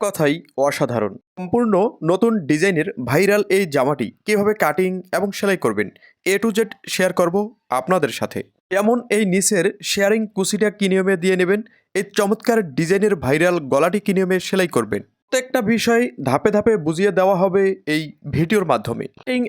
কথাই অসাধারণ। সম্পূর্ণ নতুন ডিজাইনের ভাইরাল এই জামাটি কীভাবে কাটিং এবং সেলাই করবেন, এ টু জেড শেয়ার করব আপনাদের সাথে। যেমন এই নিচের শেয়ারিং কুচিটা কি নিয়মে দিয়ে নেবেন, এই চমৎকার ডিজাইনের ভাইরাল গলাটি কি নিয়মে সেলাই করবেন। প্রত্যেকটা বিষয় ধাপে ধাপে বুঝিয়ে দেওয়া হবে এই ভিডিওর মাধ্যমে।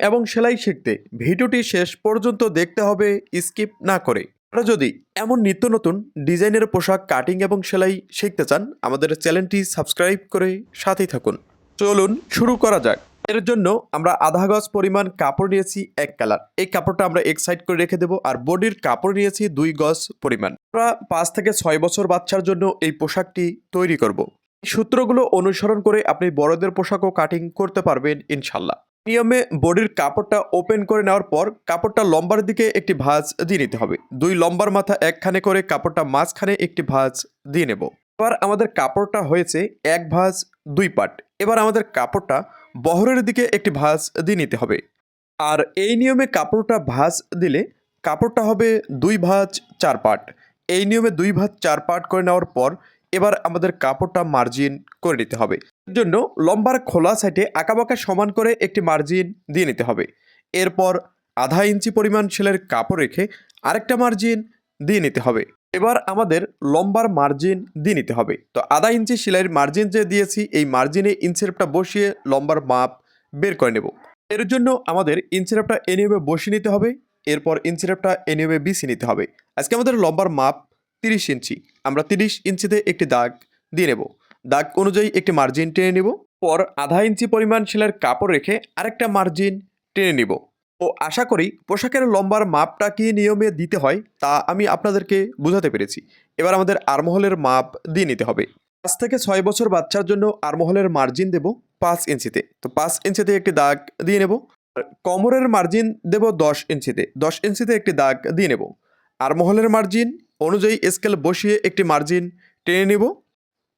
এবং সেলাই শিখতে ভিডিওটি শেষ পর্যন্ত দেখতে হবে স্কিপ না করে। আপনারা যদি এমন নিত্য নতুন ডিজাইনের পোশাক, কাটিং এবং সেলাই শিখতে চান, আমাদের চ্যানেলটি সাবস্ক্রাইব করে সাথেই থাকুন। চলুন শুরু করা যাক। এর জন্য আমরা আধা গজ পরিমাণ কাপড় নিয়েছি, এক কালার। এই কাপড়টা আমরা এক সাইড করে রেখে দেবো আর বডির কাপড় নিয়েছি দুই গজ পরিমাণ। আমরা পাঁচ থেকে ছয় বছর বাচ্চার জন্য এই পোশাকটি তৈরি করব। সূত্রগুলো অনুসরণ করে আপনি বড়দের পোশাকও কাটিং করতে পারবেন, ইনশাল্লাহ। নিয়মে বডির কাপড়টা ওপেন করে নেওয়ার পর কাপড়টা লম্বার দিকে একটি ভাঁজ দিয়ে নিতে হবে। দুই লম্বার মাথা একখানে করে কাপড়টা মাঝখানে একটি ভাঁজ দিয়ে নেব। এবার আমাদের কাপড়টা হয়েছে এক ভাঁজ, দুই পাট। এবার আমাদের কাপড়টা বহরের দিকে একটি ভাঁজ দিয়ে নিতে হবে। আর এই নিয়মে কাপড়টা ভাঁজ দিলে কাপড়টা হবে দুই ভাঁজ, চার পাট। এই নিয়মে দুই ভাঁজ, চার পাট করে নেওয়ার পর এবার আমাদের কাপড়টা মার্জিন করে নিতে হবে। জন্য লম্বার খোলা সাইডে আঁকাবাঁকা সমান করে একটি মার্জিন দিয়ে নিতে হবে। এরপর আধা ইঞ্চি পরিমাণ সেলের কাপড় রেখে আরেকটা মার্জিন দিয়ে নিতে হবে। এবার আমাদের লম্বার মার্জিন দিয়ে নিতে হবে। তো আধা ইঞ্চি সেলাইয়ের মার্জিন যে দিয়েছি, এই মার্জিনে ইঞ্চেরপটা বসিয়ে লম্বার মাপ বের করে নেব। এর জন্য আমাদের ইঞ্চেরপটা এনিয়মে বসিয়ে নিতে হবে, এরপর ইঞ্চেরপটা এনিয়মে বিছিয়ে নিতে হবে। আজকে আমাদের লম্বার মাপ তিরিশ ইঞ্চি, আমরা তিরিশ ইঞ্চিতে একটি দাগ দিয়ে নেব। দাগ অনুযায়ী একটি মার্জিন টেনে নেব, পর আধা ইঞ্চি পরিমাণ সেলাইয়ের কাপড় রেখে আরেকটা মার্জিন টেনে নিব। ও আশা করি পোশাকের লম্বার মাপটা কি নিয়মে দিতে হয় তা আমি আপনাদেরকে বোঝাতে পেরেছি। এবার আমাদের আরমহলের মাপ দিয়ে নিতে হবে। পাঁচ থেকে ছয় বছর বাচ্চার জন্য আরমহলের মার্জিন দেব পাঁচ ইঞ্চিতে। তো পাঁচ ইঞ্চিতে একটি দাগ দিয়ে নেব কোমরের মার্জিন দেব দশ ইঞ্চিতে। দশ ইঞ্চিতে একটি দাগ দিয়ে নেব। আরমহলের মার্জিন অনুযায়ী স্কেল বসিয়ে একটি মার্জিন টেনে নেব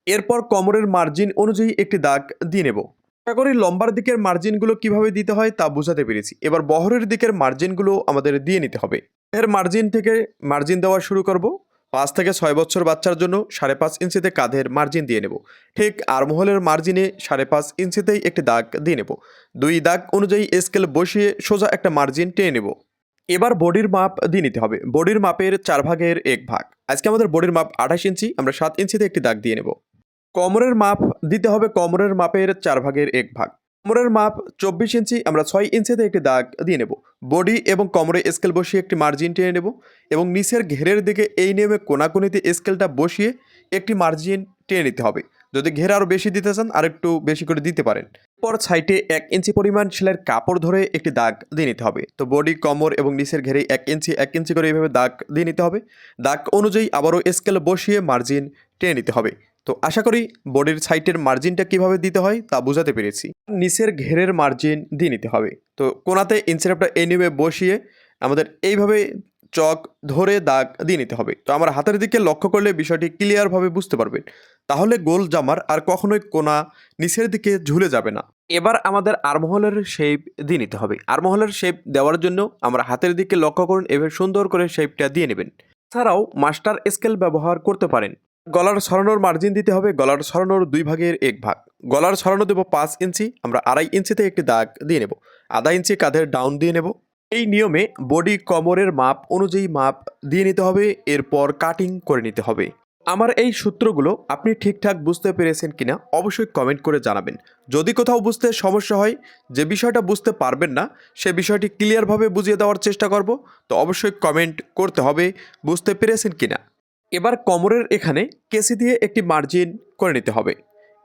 এরপর কোমরের মার্জিন অনুযায়ী একটি দাগ দিয়ে নেব। আশা করি লম্বার দিকের মার্জিনগুলো কীভাবে দিতে হয় তা বোঝাতে পেরেছি। এবার বহরের দিকের মার্জিনগুলো আমাদের দিয়ে নিতে হবে। এর মার্জিন থেকে মার্জিন দেওয়া শুরু করব। পাঁচ থেকে ছয় বছর বাচ্চার জন্য সাড়ে পাঁচ ইঞ্চিতে কাঁধের মার্জিন দিয়ে নেব। ঠিক আরমহলের মার্জিনে সাড়ে পাঁচ ইঞ্চিতেই একটি দাগ দিয়ে নেব। দুই দাগ অনুযায়ী স্কেল বসিয়ে সোজা একটা মার্জিন টেনে নেব। এবার বডির মাপ দিয়ে নিতে হবে। বডির মাপের চার ভাগের এক ভাগ। আজকে আমাদের বডির মাপ আঠাশ ইঞ্চি, আমরা সাত ইঞ্চিতে একটি দাগ দিয়ে নেব। কোমরের মাপ দিতে হবে কোমরের মাপের চার ভাগের এক ভাগ। কোমরের মাপ চব্বিশ ইঞ্চি, আমরা ছয় ইঞ্চিতে একটি দাগ দিয়ে নেব। বডি এবং কোমরে স্কেল বসিয়ে একটি মার্জিন টেনে নেব এবং নিচের ঘেরের দিকে এই নিয়মে কোনাকুনিতে স্কেলটা বসিয়ে একটি মার্জিন টেনে নিতে হবে। যদি ঘের আরও বেশি দিতে চান আর একটু বেশি করে দিতে পারেন। পর সাইডে এক ইঞ্চি পরিমাণ সেলাইয়ের কাপড় ধরে একটি দাগ দিয়ে নিতে হবে। তো বডি, কোমর এবং নিচের ঘেরে এক ইঞ্চি এক ইঞ্চি করে এইভাবে দাগ দিয়ে নিতে হবে। দাগ অনুযায়ী আবারও স্কেল বসিয়ে মার্জিন টেনে নিতে হবে। তো আশা করি বডির সাইটের মার্জিনটা কীভাবে দিতে হয় তা বোঝাতে পেরেছি। নিচের ঘেরের মার্জিন দিয়ে নিতে হবে। তো কোনাতে ইনসেরাপটা এনিমে বসিয়ে আমাদের এইভাবে চক ধরে দাগ দিয়ে নিতে হবে। তো আমার হাতের দিকে লক্ষ্য করলে বিষয়টি ক্লিয়ারভাবে বুঝতে পারবেন। তাহলে গোল জামার আর কখনোই কোনা নিচের দিকে ঝুলে যাবে না। এবার আমাদের আরমহলের শেপ দিয়ে নিতে হবে। আরমহলের শেপ দেওয়ার জন্য আমরা হাতের দিকে লক্ষ্য করুন। এভাবে সুন্দর করে শেপটা দিয়ে নেবেন। এছাড়াও মাস্টার স্কেল ব্যবহার করতে পারেন। গলার সরানোর মার্জিন দিতে হবে, গলার সরানোর দুই ভাগের এক ভাগ। গলার সরানো দেবো পাঁচ ইঞ্চি, আমরা আড়াই ইঞ্চিতে একটি দাগ দিয়ে নেব। আধা ইঞ্চি কাঁধের ডাউন দিয়ে নেব। এই নিয়মে বডি কমরের মাপ অনুযায়ী মাপ দিয়ে নিতে হবে, এরপর কাটিং করে নিতে হবে। আমার এই সূত্রগুলো আপনি ঠিকঠাক বুঝতে পেরেছেন কিনা অবশ্যই কমেন্ট করে জানাবেন। যদি কোথাও বুঝতে সমস্যা হয়, যে বিষয়টা বুঝতে পারবেন না, সে বিষয়টি ক্লিয়ারভাবে বুঝিয়ে দেওয়ার চেষ্টা করব। তো অবশ্যই কমেন্ট করতে হবে, বুঝতে পেরেছেন কিনা? এবার কোমরের এখানে কেসি দিয়ে একটি মার্জিন করে নিতে হবে।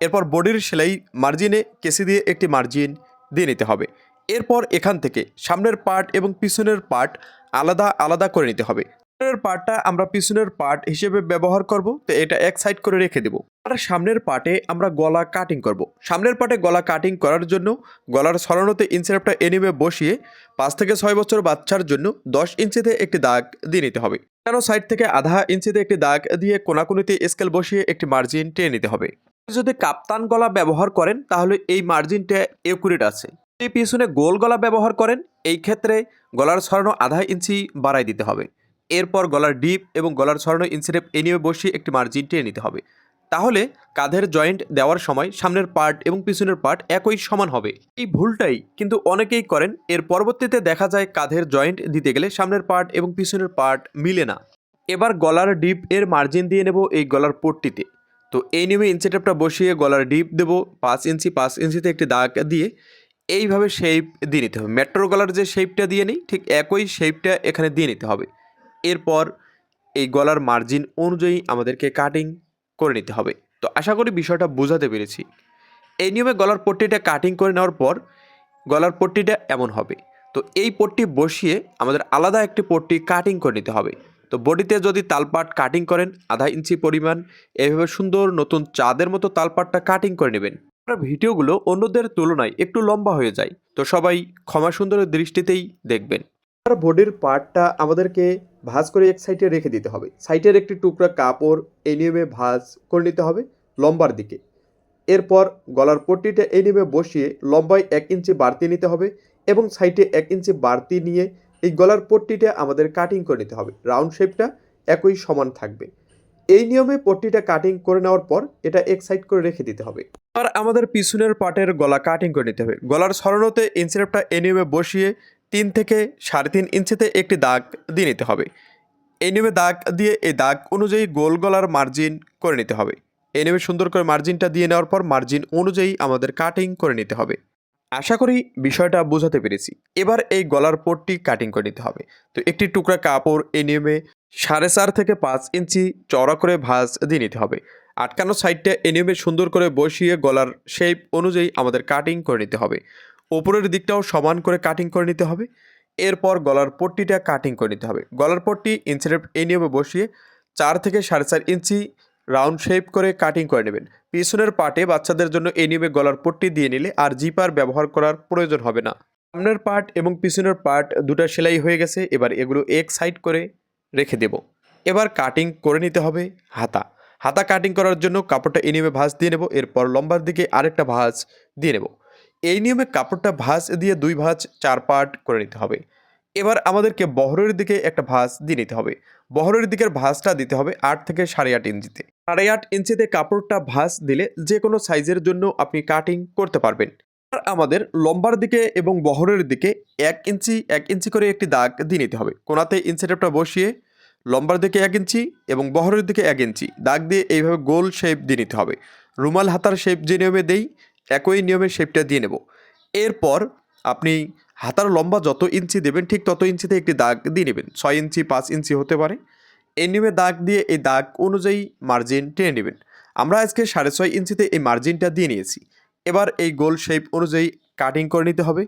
এরপর বডির সেলাই মার্জিনে কেসি দিয়ে একটি মার্জিন দিয়ে নিতে হবে। এরপর এখান থেকে সামনের পার্ট এবং পিছনের পার্ট আলাদা আলাদা করে নিতে হবে। সামনের পার্টটা আমরা পিছনের পার্ট হিসেবে ব্যবহার করব, তো এটা এক সাইড করে রেখে দেব। আর সামনের পার্টে আমরা গলা কাটিং করব। সামনের পার্টে গলা কাটিং করার জন্য গলার সরানোতে ইনসেপ্টটা এনিমে বসিয়ে পাঁচ থেকে ছয় বছর বাচ্চার জন্য দশ ইঞ্চিতে একটি দাগ দিয়ে নিতে হবে। কেন সাইড থেকে আধা ইঞ্চিতে একটি দাগ দিয়ে কোনাকুনিতে স্কেল বসিয়ে একটি মার্জিন টেনে নিতে হবে। যদি কাপ্তান গলা ব্যবহার করেন, তাহলে এই মার্জিনটা একুরেট আছে। পিছনে গোল গলা ব্যবহার করেন, এই ক্ষেত্রে গলার সরানো আধা ইঞ্চি বাড়াই দিতে হবে। এরপর গলার ডিপ এবং গলার ছড়ানো ইঞ্চিরেপ এনিয়ে বসিয়ে একটি মার্জিন টেনে নিতে হবে। তাহলে কাঁধের জয়েন্ট দেওয়ার সময় সামনের পার্ট এবং পিছনের পার্ট একই সমান হবে। এই ভুলটাই কিন্তু অনেকেই করেন। এর পরবর্তীতে দেখা যায় কাঁধের জয়েন্ট দিতে গেলে সামনের পার্ট এবং পিছনের পার্ট মিলে না। এবার গলার ডিপ এর মার্জিন দিয়ে নেব এই গলার পট্টিতে। তো এই নিয়মে ইঞ্চি টেপটা বসিয়ে গলার ডিপ দেবো। পাঁচ ইঞ্চি, পাঁচ ইঞ্চিতে একটি দাগ দিয়ে এইভাবে শেপ দিয়ে নিতে হবে। মেট্রো গলার যে শেপটা দিয়ে নিই, ঠিক একই শেপটা এখানে দিয়ে নিতে হবে। এরপর এই গলার মার্জিন অনুযায়ী আমাদেরকে কাটিং করে নিতে হবে। তো আশা করি বিষয়টা বোঝাতে পেরেছি। এই নিয়মে গলার পট্টিটা কাটিং করে নেওয়ার পর গলার পট্টিটা এমন হবে। তো এই পট্টি বসিয়ে আমাদের আলাদা একটি পট্টি কাটিং করে নিতে হবে। তো বডিতে যদি তালপাট কাটিং করেন, আধা ইঞ্চি পরিমাণ, এভাবে সুন্দর নতুন চাঁদের মতো তালপাটটা কাটিং করে নেবেন। আপনার ভিডিওগুলো অন্যদের তুলনায় একটু লম্বা হয়ে যায়। তো সবাই ক্ষমা সুন্দরের দৃষ্টিতেই দেখবেন। বডির পার্টটা আমাদেরকে ভাঁজ করে এক সাইডে রেখে দিতে হবে। সাইডের একটি টুকরা কাপড় এই নিয়মে ভাঁজ করে নিতে হবে লম্বার দিকে। এরপর গলার পট্টিটা এই নিয়মে বসিয়ে লম্বায় এক ইঞ্চি বাড়তি নিতে হবে এবং সাইডে এক ইঞ্চি বাড়তি নিয়ে এই গলার পট্টিটা আমাদের কাটিং করে নিতে হবে। রাউন্ড শেপটা একই সমান থাকবে। এই নিয়মে পট্টিটা কাটিং করে নেওয়ার পর এটা এক সাইড করে রেখে দিতে হবে। আর আমাদের পিছনের পাটের গলা কাটিং করে নিতে হবে। গলার সরানোতে ইঞ্চিরেপটা এই নিয়মে বসিয়ে তিন থেকে সাড়ে তিন ইঞ্চিতে একটি দাগ দিয়ে নিতে হবে। এই নিয়মে দাগ দিয়ে এই দাগ অনুযায়ী গোল গলার মার্জিন করে নিতে হবে। এই নিয়মে সুন্দর করে মার্জিনটা দিয়ে নেওয়ার পর মার্জিন অনুযায়ী আমাদের কাটিং করে নিতে হবে। আশা করি বিষয়টা বোঝাতে পেরেছি। এবার এই গলার পট্টি কাটিং করে নিতে হবে। তো একটি টুকরা কাপড় এই সাড়ে চার থেকে পাঁচ ইঞ্চি চড়া করে ভাঁজ দিয়ে নিতে হবে। আটকানো সাইডটা এই নিয়মে সুন্দর করে বসিয়ে গলার শেপ অনুযায়ী আমাদের কাটিং করে নিতে হবে। ওপরের দিকটাও সমান করে কাটিং করে নিতে হবে। এরপর গলার পট্টিটা কাটিং করে নিতে হবে। গলার পট্টি ইঞ্চিরেপ এই নিয়মে বসিয়ে চার থেকে সাড়ে চার ইঞ্চি রাউন্ড শেপ করে কাটিং করে নেবেন। পিছনের পার্টে বাচ্চাদের জন্য এই নিয়মে গলার পট্টি দিয়ে নিলে আর জিপার ব্যবহার করার প্রয়োজন হবে না। সামনের পার্ট এবং পিছনের পার্ট দুটো সেলাই হয়ে গেছে, এবার এগুলো এক সাইড করে রেখে দেব। এবার কাটিং করে নিতে হবে হাতা। হাতা কাটিং করার জন্য কাপড়টা এই নিয়মে ভাঁজ দিয়ে নেব, এরপর লম্বার দিকে আরেকটা ভাঁজ দিয়ে নেব। এই নিয়মে কাপড়টা ভাঁজ দিয়ে দুই ভাঁজ চার পার্ট করে নিতে হবে। এবার আমাদেরকে বহরের দিকে একটা ভাঁজ দিয়ে নিতে হবে। বহরের দিকের ভাঁজটা দিতে হবে আট থেকে সাড়ে আট ইঞ্চিতে। সাড়ে আট ইঞ্চিতে কাপড়টা ভাঁজ দিলে যে কোনো সাইজের জন্য আপনি কাটিং করতে পারবেন। আর আমাদের লম্বার দিকে এবং বহরের দিকে এক ইঞ্চি এক ইঞ্চি করে একটি দাগ দিয়ে নিতে হবে। কোনাতে ইঞ্চিটেপটা বসিয়ে লম্বার দিকে এক ইঞ্চি এবং বহরের দিকে এক ইঞ্চি। দাগ দিয়ে এইভাবে গোল শেপ দিয়ে নিতে হবে। রুমাল, হাতার শেপ যে নিয়মে দেই একই নিয়মে শেপটা দিয়ে নেব। এরপর আপনি হাতার লম্বা যত ইঞ্চি দেবেন, ঠিক তত ইঞ্চিতে একটি দাগ দিয়ে নেবেন। ছয় ইঞ্চি, পাঁচ ইঞ্চি হতে পারে। এই নিয়মে দাগ দিয়ে এই দাগ অনুযায়ী মার্জিন টেনে নেবেন। আমরা আজকে সাড়ে ছয় ইঞ্চিতে এই মার্জিনটা দিয়ে নিয়েছি। এবার এই গোল শেপ অনুযায়ী কাটিং করে নিতে হবে।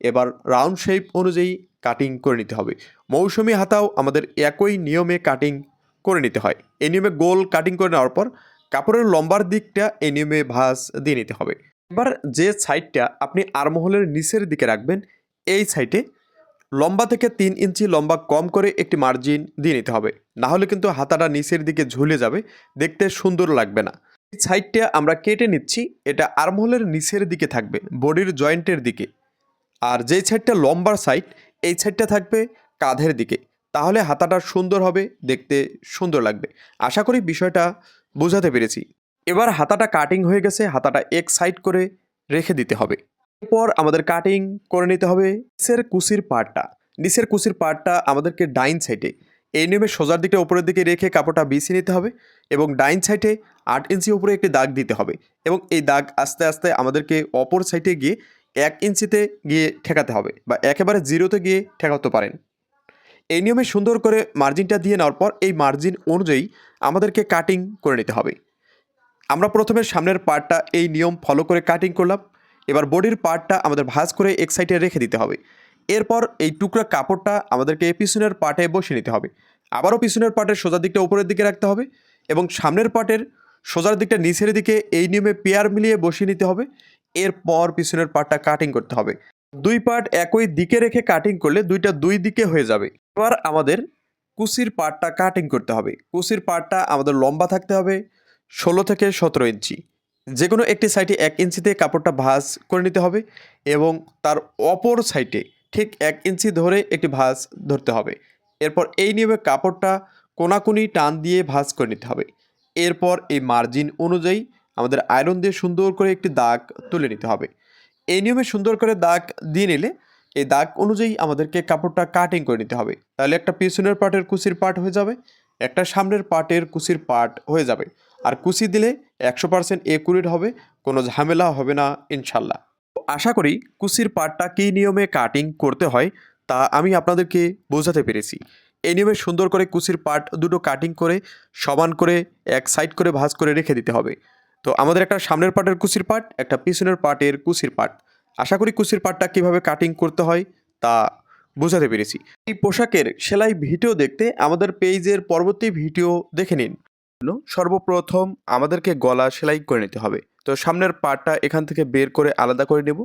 এবার রাউন্ড শেপ অনুযায়ী কাটিং করে নিতে হবে। মৌসুমি হাতাও আমাদের একই নিয়মে কাটিং করে নিতে হয়। এই নিয়মে গোল কাটিং করে নেওয়ার পর কাপড়ের লম্বার দিকটা এই নিয়মে ভাঁজ দিয়ে নিতে হবে। এবার যে সাইডটা আপনি আরমহলের নিচের দিকে রাখবেন, এই সাইডে লম্বা থেকে তিন ইঞ্চি লম্বা কম করে একটি মার্জিন দিয়ে নিতে হবে। না হলে কিন্তু হাতাটা নিচের দিকে ঝুলে যাবে, দেখতে সুন্দর লাগবে না। এই সাইডটা আমরা কেটে নিচ্ছি, এটা আর্মহোলের নিচের দিকে থাকবে, বডির জয়েন্টের দিকে। আর যেই সাইডটা লম্বার সাইড, এই সাইডটা থাকবে কাঁধের দিকে। তাহলে হাতাটা সুন্দর হবে, দেখতে সুন্দর লাগবে। আশা করি বিষয়টা বোঝাতে পেরেছি। এবার হাতাটা কাটিং হয়ে গেছে, হাতাটা এক সাইড করে রেখে দিতে হবে। এরপর আমাদের কাটিং করে নিতে হবে নিচের কুচির পার্টটা নিচের কুচির পার্টটা আমাদেরকে ডাইন সাইডে এই নিয়মে সোজার দিকটা উপরের দিকে রেখে কাপড়টা বিছিয়ে নিতে হবে এবং ডাইন সাইডে আট ইঞ্চি উপরে একটি দাগ দিতে হবে এবং এই দাগ আস্তে আস্তে আমাদেরকে অপর সাইডে গিয়ে এক ইঞ্চিতে গিয়ে ঠেকাতে হবে বা একেবারে জিরোতে গিয়ে ঠেকাতে পারেন। এই নিয়মে সুন্দর করে মার্জিনটা দিয়ে নেওয়ার পর এই মার্জিন অনুযায়ী আমাদেরকে কাটিং করে নিতে হবে। আমরা প্রথমে সামনের পার্টটা এই নিয়ম ফলো করে কাটিং করলাম। এবার বডির পার্টটা আমাদের ভাঁজ করে এক সাইডে রেখে দিতে হবে। এরপর এই টুকরা কাপড়টা আমাদেরকে পিছনের পার্টে বসিয়ে নিতে হবে। আবারও পিছনের পার্টের সোজার দিকটা উপরের দিকে রাখতে হবে এবং সামনের পার্টের সোজার দিকটা নিচের দিকে এই নিয়মে পেয়ার মিলিয়ে বসিয়ে নিতে হবে। এরপর পিছনের পার্টটা কাটিং করতে হবে। দুই পার্ট একই দিকে রেখে কাটিং করলে দুইটা দুই দিকে হয়ে যাবে। এবার আমাদের কুচির পার্টটা কাটিং করতে হবে। কুচির পার্টটা আমাদের লম্বা থাকতে হবে। ষোলো থেকে সতেরো ইঞ্চি। যে কোনো একটি সাইডে এক ইঞ্চিতে কাপড়টা ভাঁজ করে নিতে হবে এবং তার অপর সাইডে ঠিক এক ইঞ্চি ধরে একটি ভাঁজ ধরতে হবে। এরপর এই নিয়মে কাপড়টা কোনাকুনি টান দিয়ে ভাঁজ করে নিতে হবে। এরপর এই মার্জিন অনুযায়ী আমাদের আয়রন দিয়ে সুন্দর করে একটি দাগ তুলে নিতে হবে। এই নিয়মে সুন্দর করে দাগ দিয়ে নিলে এই দাগ অনুযায়ী আমাদেরকে কাপড়টা কাটিং করে নিতে হবে। তাহলে একটা পিছনের পার্টের কুচির পার্ট হয়ে যাবে, একটা সামনের পার্টের কুচির পার্ট হয়ে যাবে। আর কুচি দিলে একশো পার্সেন্ট একুরেট হবে, কোনো ঝামেলা হবে না, ইনশাল্লাহ। আশা করি কুচির পার্টটা কী নিয়মে কাটিং করতে হয়, তা আমি আপনাদেরকে বোঝাতে পেরেছি। এই নিয়মে সুন্দর করে কুচির পার্ট দুটো কাটিং করে, সমান করে, এক সাইড করে ভাঁজ করে রেখে দিতে হবে। তো আমাদের একটা সামনের পার্টের কুচির পার্ট একটা পিছনের পার্টের কুচির পার্ট আশা করি কুচির পার্টটা কীভাবে কাটিং করতে হয়, তা বোঝাতে পেরেছি। এই পোশাকের সেলাই ভিডিও দেখতে আমাদের পেজের পরবর্তী ভিডিও দেখে নিন। সর্বপ্রথম আমাদেরকে গলা সেলাই করে নিতে হবে। তো সামনের পাটটা এখান থেকে বের করে আলাদা করে নেব।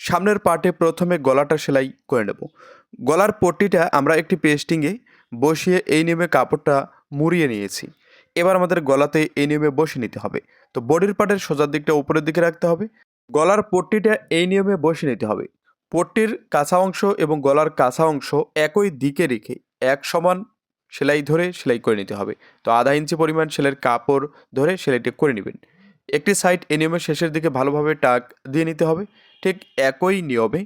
সামনের পাটে প্রথমে গলাটা সেলাই করে নেব। গলার পট্টিটা আমরা একটি পেস্টিংয়ে বসিয়ে এই নিয়মে কাপড়টা মুড়িয়ে নিয়েছি। এবার আমাদের গলাতে এই নিয়মে বসে নিতে হবে। তো বডির পার্টের সোজার দিকটা উপরের দিকে রাখতে হবে। গলার পট্টিটা এই নিয়মে বসে নিতে হবে। পট্টির কাঁচা অংশ এবং গলার কাঁচা অংশ একই দিকে রেখে এক সমান সেলাই ধরে সেলাই করে নিতে হবে। তো আধা ইঞ্চি পরিমাণ সেলের কাপড় ধরে সেলাইটি করে নেবেন। একটি সাইড এই নিয়মের শেষের দিকে ভালোভাবে টাক দিয়ে নিতে হবে। ঠিক একই নিয়মে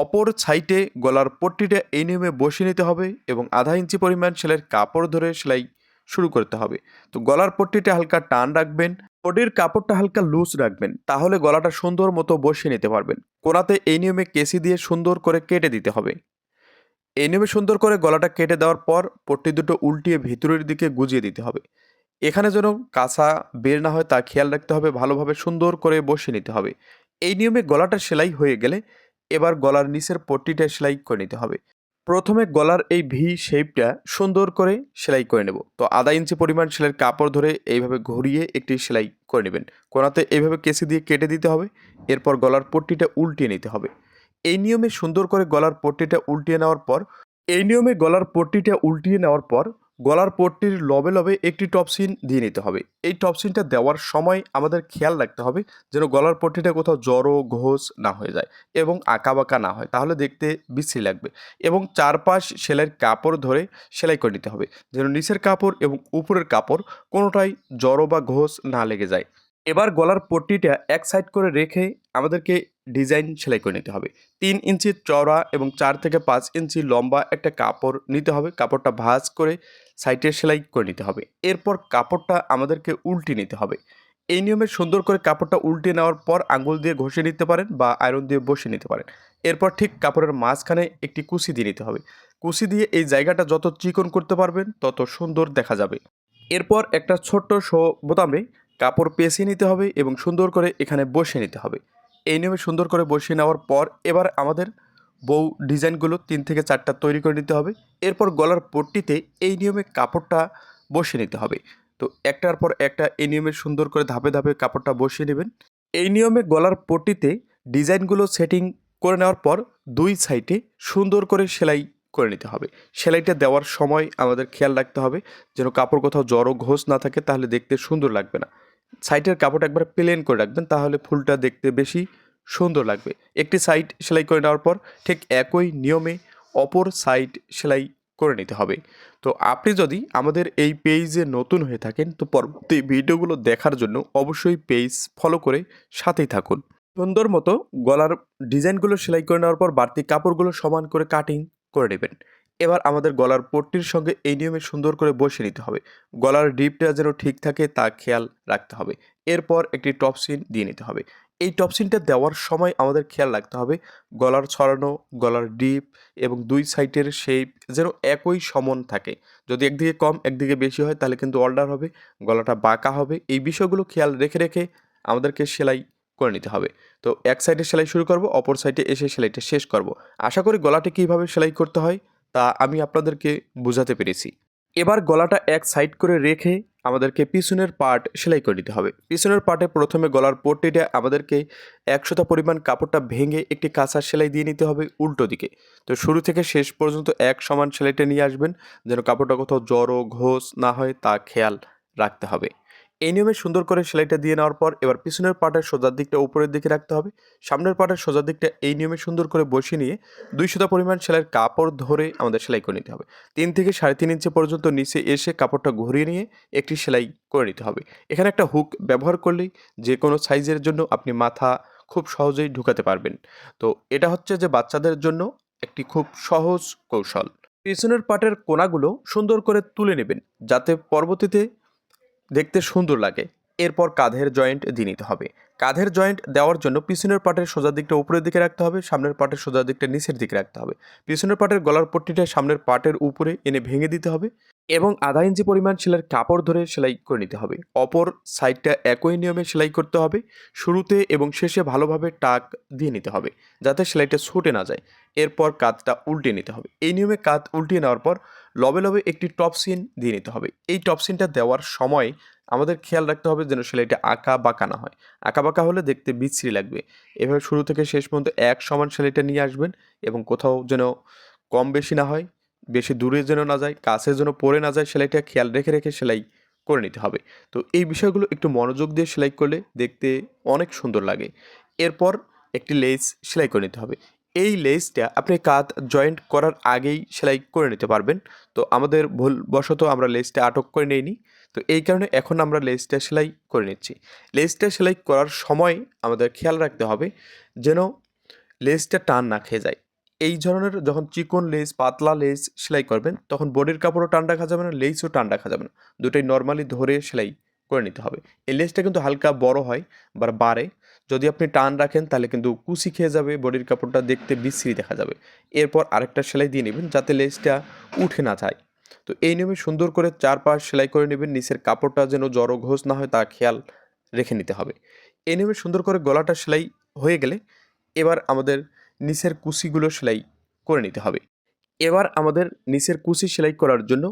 অপর সাইডে গলার পট্টিটা এই নিয়মে বসিয়ে নিতে হবে এবং আধা ইঞ্চি পরিমাণ সেলের কাপড় ধরে সেলাই শুরু করতে হবে। তো গলার পট্টিটা হালকা টান রাখবেন বডির কাপড়টা হালকা লুজ রাখবেন, তাহলে গলাটা সুন্দর মতো বসিয়ে নিতে পারবেন। কোনাতে এই নিয়মে কেসি দিয়ে সুন্দর করে কেটে দিতে হবে। নিয়মে সুন্দর করে গলাটা কেটে দেওয়ার পর পট্টি দুটো উল্টিয়ে ভিতরের দিকে গুজিয়ে দিতে হবে। এখানে যেন কাঁচা বের না হয় তা খেয়াল রাখতে হবে, ভালোভাবে সুন্দর করে বসিয়ে নিতে হবে। এই নিয়মে গলাটা সেলাই হয়ে গেলে এবার গলার নিচের পট্টিটা সেলাই করে নিতে হবে। প্রথমে গলার এই ভি শেপটা সুন্দর করে সেলাই করে নেব। তো আধা ইঞ্চি পরিমাণ সেলাইয়ের কাপড় ধরে এইভাবে ঘুরিয়ে একটি সেলাই করে নেবেন। কোনাতে এইভাবে কেসি দিয়ে কেটে দিতে হবে। এরপর গলার পট্টিটা উল্টিয়ে নিতে হবে। এই নিয়মে সুন্দর করে গলার পট্টিটা উল্টিয়ে নেওয়ার পর, এই নিয়মে গলার পট্টিটা উল্টিয়ে নেওয়ার পর, গলার পট্টির লবে লবে একটি টপসিন দিয়ে নিতে হবে। এই টপসিনটা দেওয়ার সময় আমাদের খেয়াল রাখতে হবে যেন গলার পট্টিটা কোথাও জড়ো, ঘোষ না হয়ে যায় এবং আঁকা বাঁকা না হয়। তাহলে দেখতে বিশ্রী লাগবে এবং চারপাশ সেলাইয়ের কাপড় ধরে সেলাই করে নিতে হবে। যেন নিচের কাপড় এবং উপরের কাপড় কোনোটাই জড়ো বা ঘোষ না লেগে যায়। এবার গলার পট্টিটা এক সাইড করে রেখে আমাদেরকে ডিজাইন সেলাই করে নিতে হবে। তিন ইঞ্চি চওড়া এবং চার থেকে পাঁচ ইঞ্চি লম্বা একটা কাপড় নিতে হবে। কাপড়টা ভাঁজ করে সাইডে সেলাই করে নিতে হবে। এরপর কাপড়টা আমাদেরকে উল্টে নিতে হবে। এই নিয়মে সুন্দর করে কাপড়টা উল্টে নেওয়ার পর আঙুল দিয়ে ঘষে নিতে পারেন বা আয়রন দিয়ে বসে নিতে পারেন। এরপর ঠিক কাপড়ের মাঝখানে একটি কুচি দিয়ে নিতে হবে। কুচি দিয়ে এই জায়গাটা যত চিকন করতে পারবেন, তত সুন্দর দেখা যাবে। এরপর একটা ছোট্ট শো বোতামে কাপড় পেঁচিয়ে নিতে হবে এবং সুন্দর করে এখানে বসিয়ে নিতে হবে। এই নিয়মে সুন্দর করে বসিয়ে নেওয়ার পর এবার আমাদের বউ ডিজাইনগুলো তিন থেকে চারটা তৈরি করে নিতে হবে। এরপর গলার পট্টিতে এই নিয়মে কাপড়টা বসিয়ে নিতে হবে। তো একটার পর একটা এই নিয়মে সুন্দর করে ধাপে ধাপে কাপড়টা বসিয়ে নেবেন। এই নিয়মে গলার পট্টিতে ডিজাইনগুলো সেটিং করে নেওয়ার পর দুই সাইডে সুন্দর করে সেলাই করে নিতে হবে। সেলাইটা দেওয়ার সময় আমাদের খেয়াল রাখতে হবে। যেন কাপড় কোথাও জড়ো ঘোষ না থাকে তাহলে দেখতে সুন্দর লাগবে না। সাইডের কাপড়টা একবার প্লেন করে রাখবেন, তাহলে ফুলটা দেখতে বেশি সুন্দর লাগবে। একটি সাইড সেলাই করে নেওয়ার পর ঠিক একই নিয়মে অপর সাইড সেলাই করে নিতে হবে। তো আপনি যদি আমাদের এই পেজে নতুন হয়ে থাকেন, তো পরবর্তী ভিডিওগুলো দেখার জন্য অবশ্যই পেজ ফলো করে সাথেই থাকুন। সুন্দর মতো গলার ডিজাইনগুলো সেলাই করে নেওয়ার পর বাড়তি কাপড়গুলো সমান করে কাটিং করে নেবেন। এবার আমাদের গলার পট্টির সঙ্গে এই নিয়মে সুন্দর করে বসে নিতে হবে। গলার ডিপটা যেন ঠিক থাকে তা খেয়াল রাখতে হবে। এরপর একটি টপসিন দিয়ে নিতে হবে। এই টপসিনটা দেওয়ার সময় আমাদের খেয়াল রাখতে হবে, গলার ছড়ানো, গলার ডিপ এবং দুই সাইডের শেপ যেন একই সমান থাকে। যদি একদিকে কম, একদিকে বেশি হয়, তাহলে কিন্তু অল্ডার হবে, গলাটা বাঁকা হবে। এই বিষয়গুলো খেয়াল রেখে রেখে আমাদেরকে সেলাই করে নিতে হবে। তো এক সাইডে সেলাই শুরু করব, অপর সাইডে এসে সেলাইটা শেষ করব। আশা করি গলাটি কীভাবে সেলাই করতে হয়? তা আমি আপনাদেরকে বোঝাতে পেরেছি। এবার গলাটা এক সাইড করে রেখে আমাদেরকে পিছনের পার্ট সেলাই করে নিতে হবে। পিছনের পার্টে প্রথমে গলার পট্টিটা আমাদেরকে একশোটা পরিমাণ কাপড়টা ভেঙে একটি কাঁচা সেলাই দিয়ে নিতে হবে উল্টো দিকে। তো শুরু থেকে শেষ পর্যন্ত এক সমান সেলাইটা নিয়ে আসবেন, যেন কাপড়টা কোথাও জড়ো, ঘোষ না হয় তা খেয়াল রাখতে হবে। এই নিয়মে সুন্দর করে সেলাইটা দিয়ে নেওয়ার পর এবার পিছনের পাটের সোজার দিকটা উপরের দিকে রাখতে হবে। সামনের পাটের সোজার দিকটা এই নিয়মে সুন্দর করে বসিয়ে নিয়ে দুই সুতা পরিমাণ সেলাইয়ের কাপড় ধরে আমাদের সেলাই করে নিতে হবে। তিন থেকে সাড়ে তিন ইঞ্চি পর্যন্ত নিচে এসে কাপড়টা ঘুরিয়ে নিয়ে একটি সেলাই করে নিতে হবে। এখানে একটা হুক ব্যবহার করলেই যে কোনো সাইজের জন্য আপনি মাথা খুব সহজেই ঢুকাতে পারবেন। তো এটা হচ্ছে যে বাচ্চাদের জন্য একটি খুব সহজ কৌশল। পিছনের পাটের কোনাগুলো সুন্দর করে তুলে নেবেন যাতে পরবর্তীতে দেখতে সুন্দর লাগে। এরপর কাঁধের জয়েন্ট দিয়ে নিতে হবে। কাঁধের জয়েন্ট দেওয়ার জন্য পিছনের পাটের সোজা দিকটা উপরের দিকে রাখতে হবে, সামনের পাটের সোজা দিকটা নিচের দিকে রাখতে হবে। পিছনের পাটের গলার পট্টিটা সামনের পাটের উপরে এনে ভেঙে দিতে হবে এবং আধা ইঞ্চি পরিমাণ সেলাইয়ের কাপড় ধরে সেলাই করে নিতে হবে। অপর সাইডটা একই নিয়মে সেলাই করতে হবে। শুরুতে এবং শেষে ভালোভাবে টাক দিয়ে নিতে হবে, যাতে সেলাইটা ছুটে না যায়। এরপর কাঁধটা উল্টে নিতে হবে। এই নিয়মে কাঁধ উল্টিয়ে নেওয়ার পর লবে লবে একটি টপ সিন দিয়ে নিতে হবে। এই টপ সিনটা দেওয়ার সময় আমাদের খেয়াল রাখতে হবে যেন সেলাইটা আঁকা বাঁকা না হয়। আঁকা বাঁকা হলে দেখতে বিচ্ছিরি লাগবে। এভাবে শুরু থেকে শেষ পর্যন্ত এক সমান সেলাইটা নিয়ে আসবেন এবং কোথাও যেন কম বেশি না হয়, বেশি দূরে যেন না যায়, কাছে যেন পড়ে না যায় সেলাইটা খেয়াল রেখে রেখে সেলাই করে নিতে হবে। তো এই বিষয়গুলো একটু মনোযোগ দিয়ে সেলাই করলে দেখতে অনেক সুন্দর লাগে। এরপর একটি লেস সেলাই করে নিতে হবে। এই লেসটা আপনি কাত জয়েন্ট করার আগেই সেলাই করে নিতে পারবেন। তো আমাদের ভুলবশত আমরা লেসটা আটক করে নিইনি। তো এই কারণে এখন আমরা লেসটা সেলাই করে নিচ্ছি। লেসটা সেলাই করার সময় আমাদের খেয়াল রাখতে হবে যেন লেসটা টান না খেয়ে যায়। এই ধরনের যখন চিকন লেস পাতলা লেস সেলাই করবেন, তখন বডির কাপড়ও টান রাখা যাবে না লেসও টান রাখা যাবে না। দুটোই নর্মালি ধরে সেলাই করে নিতে হবে। এই লেসটা কিন্তু হালকা বড় হয় বা বাড়ে। যদি আপনি টান রাখেন, তাহলে কিন্তু কুচি খেয়ে যাবে, বডির কাপড়টা দেখতে বিশ্রী দেখা যাবে। এরপর আরেকটা সেলাই দিয়ে নেবেন, যাতে লেসটা উঠে না যায়। তো এই নিয়মে সুন্দর করে চার পাশ সেলাই করে নেবেন, নিচের কাপড়টা যেন জড়ো ঘোষ না হয় তা খেয়াল রেখে নিতে হবে। এই নিয়মে সুন্দর করে গলাটা সেলাই হয়ে গেলে এবার আমাদের নিচের কুচিগুলো সেলাই করে নিতে হবে। এবার আমাদের নিচের কুচি সেলাই করার জন্য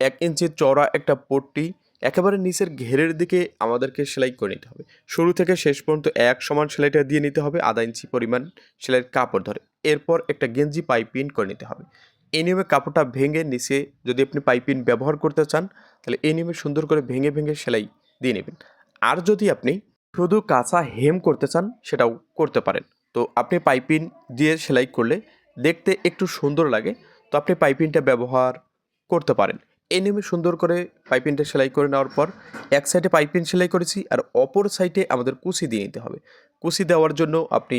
এক ইঞ্চি চড়া একটা পট্টি একেবারে নিচের ঘেরের দিকে আমাদেরকে সেলাই করে নিতে হবে। শুরু থেকে শেষ পর্যন্ত এক সমান সেলাইটা দিয়ে নিতে হবে, আধা ইঞ্চি পরিমাণ সেলাইয়ের কাপড় ধরে। এরপর একটা গেঞ্জি পাইপিন করে নিতে হবে। এই নিয়মে কাপড়টা ভেঙে নিচে যদি আপনি পাইপিন ব্যবহার করতে চান, তাহলে এই নিয়মে সুন্দর করে ভেঙে ভেঙে সেলাই দিয়ে নেবেন। আর যদি আপনি শুধু কাঁচা হেম করতে চান, সেটাও করতে পারেন। তো আপনি পাইপিন দিয়ে সেলাই করলে দেখতে একটু সুন্দর লাগে। তো আপনি পাইপিনটা ব্যবহার করতে পারেন। এই নিয়মে সুন্দর করে পাইপিনটা সেলাই করে নেওয়ার পর এক সাইডে পাইপিন সেলাই করেছি আর অপর সাইডে আমাদের কুচি দিয়ে নিতে হবে। কুচি দেওয়ার জন্য আপনি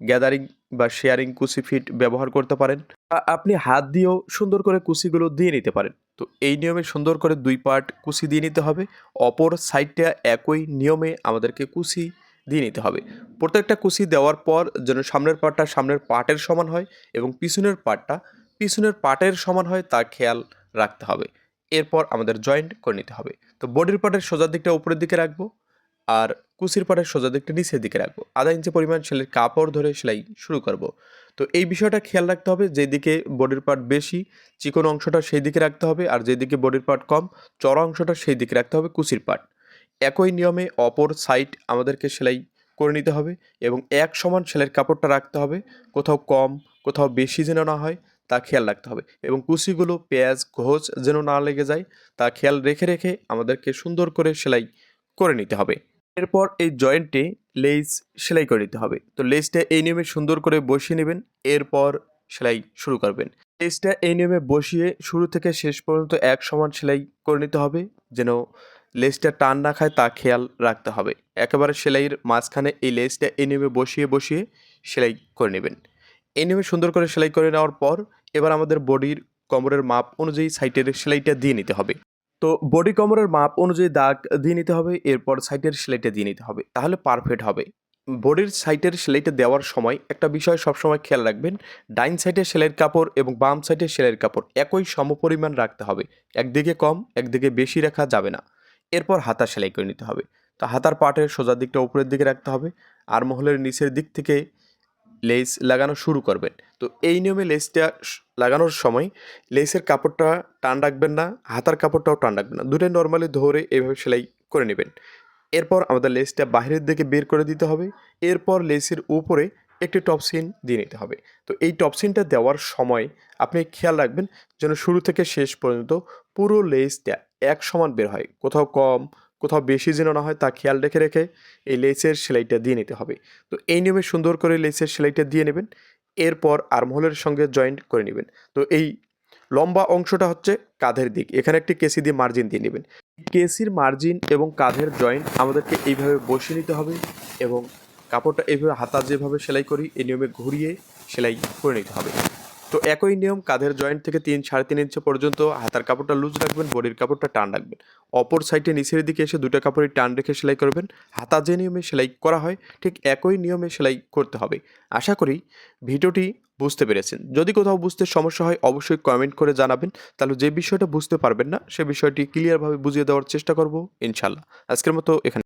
গ্যাদারিং বা শেয়ারিং কুচি ফিট ব্যবহার করতে পারেন। আপনি হাত দিয়েও সুন্দর করে কুচিগুলো দিয়ে নিতে পারেন। তো এই নিয়মে সুন্দর করে দুই পার্ট কুচি দিয়ে নিতে হবে। অপর সাইডটা একই নিয়মে আমাদেরকে কুচি দিয়ে নিতে হবে। প্রত্যেকটা কুচি দেওয়ার পর যেন সামনের পার্টটা সামনের পার্টের সমান হয় এবং পিছনের পার্টটা পিছনের পার্টের সমান হয় তা খেয়াল রাখতে হবে। এরপর আমাদের জয়েন্ট করে নিতে হবে। তো বডির পার্টের সোজার দিকটা উপরের দিকে রাখব আর কুচির পাটের সোজা দিকটা নিচের দিকে রাখব। আধা ইঞ্চি পরিমাণ সেলের কাপড় ধরে সেলাই শুরু করব। তো এই বিষয়টা খেয়াল রাখতে হবে, যেদিকে বডির পার্ট বেশি, চিকন অংশটা সেই দিকে রাখতে হবে আর যেদিকে বডির পার্ট কম, চড়া অংশটা সেই দিকে রাখতে হবে কুচির পার্ট একই নিয়মে অপর সাইড আমাদেরকে সেলাই করে নিতে হবে এবং এক সমান সেলের কাপড়টা রাখতে হবে, কোথাও কম, কোথাও বেশি যেন না হয় তা খেয়াল রাখতে হবে এবং কুচিগুলো পেঁয়াজ, ঘোষ যেন না লেগে যায়, তা খেয়াল রেখে রেখে আমাদেরকে সুন্দর করে সেলাই করে নিতে হবে। এরপর এই জয়েন্টে লেস সেলাই করে নিতে হবে। তো লেসটা এই নিয়মে সুন্দর করে বসিয়ে নেবেন, এরপর সেলাই শুরু করবেন। লেসটা এই নিয়মে বসিয়ে শুরু থেকে শেষ পর্যন্ত এক সমান সেলাই করে নিতে হবে, যেন লেসটা টান না খায় তা খেয়াল রাখতে হবে। একেবারে সেলাইয়ের মাঝখানে এই লেসটা এই নিয়মে বসিয়ে বসিয়ে সেলাই করে নেবেন। এই নিয়মে সুন্দর করে সেলাই করে নেওয়ার পর এবার আমাদের বডির কোমরের মাপ অনুযায়ী সাইটের সেলাইটা দিয়ে নিতে হবে। তো বডি কমরের মাপ অনুযায়ী দাগ দিয়ে নিতে হবে, এরপর সাইটের সেলাইটা দিয়ে নিতে হবে। তাহলে পারফেক্ট হবে। বডির সাইটের সেলাইটা দেওয়ার সময় একটা বিষয় সবসময় খেয়াল রাখবেন, ডাইন সাইডের সেলাইয়ের কাপড় এবং বাম সাইডের সেলাইয়ের কাপড় একই সমপরিমাণ রাখতে হবে। একদিকে কম, একদিকে বেশি রাখা যাবে না। এরপর হাতা সেলাই করে নিতে হবে। তো হাতার পাটের সোজা দিকটা উপরের দিকে রাখতে হবে। আর মহলের নিচের দিক থেকে লেস লাগানো শুরু করবেন। তো এই নিয়মে লেসটা লাগানোর সময় লেসের কাপড়টা টান রাখবেন না, হাতার কাপড়টাও টান রাখবেন না। দুটোই নর্মালি ধরে এভাবে সেলাই করে নেবেন। এরপর আমাদের লেসটা বাইরের দিকে বের করে দিতে হবে। এরপর লেসের উপরে একটি টপসিন দিয়ে নিতে হবে। তো এই টপসিনটা দেওয়ার সময় আপনি খেয়াল রাখবেন যেন শুরু থেকে শেষ পর্যন্ত পুরো লেসটা এক সমান বের হয়। কোথাও কম কোথাও বেশি যেন না হয় তা খেয়াল রেখে রেখে এই লেসের সেলাইটা দিয়ে নিতে হবে। তো এই নিয়মে সুন্দর করে লেসের সেলাইটা দিয়ে নেবেন, এরপর আর্মহোলের সঙ্গে জয়েন্ট করে নেবেন। তো এই লম্বা অংশটা হচ্ছে কাঁধের দিক, এখানে একটি কেসি দিয়ে মার্জিন দিয়ে নেবেন। কেসির মার্জিন এবং কাঁধের জয়েন্ট আমাদেরকে এইভাবে বসিয়ে নিতে হবে এবং কাপড়টা এইভাবে হাতা যেভাবে সেলাই করি, এই নিয়মে ঘুরিয়ে সেলাই করে নিতে হবে। তো একই নিয়ম কাঁধের জয়েন্ট থেকে তিন, সাড়ে তিন ইঞ্চি পর্যন্ত, হাতার কাপড়টা লুজ রাখবেন, বডির কাপড়টা টান রাখবেন। অপর সাইডে নিচের দিকে এসে দুটো কাপড়ে টান রেখে সেলাই করবেন। হাতা যে নিয়মে সেলাই করা হয়, ঠিক একই নিয়মে সেলাই করতে হবে। আশা করি ভিডিওটি বুঝতে পেরেছেন। যদি কোথাও বুঝতে সমস্যা হয়, অবশ্যই কমেন্ট করে জানাবেন। তাহলে যে বিষয়টা বুঝতে পারবেন না, সে বিষয়টি ক্লিয়ারভাবে বুঝিয়ে দেওয়ার চেষ্টা করব ইনশাল্লাহ আজকের মতো এখানে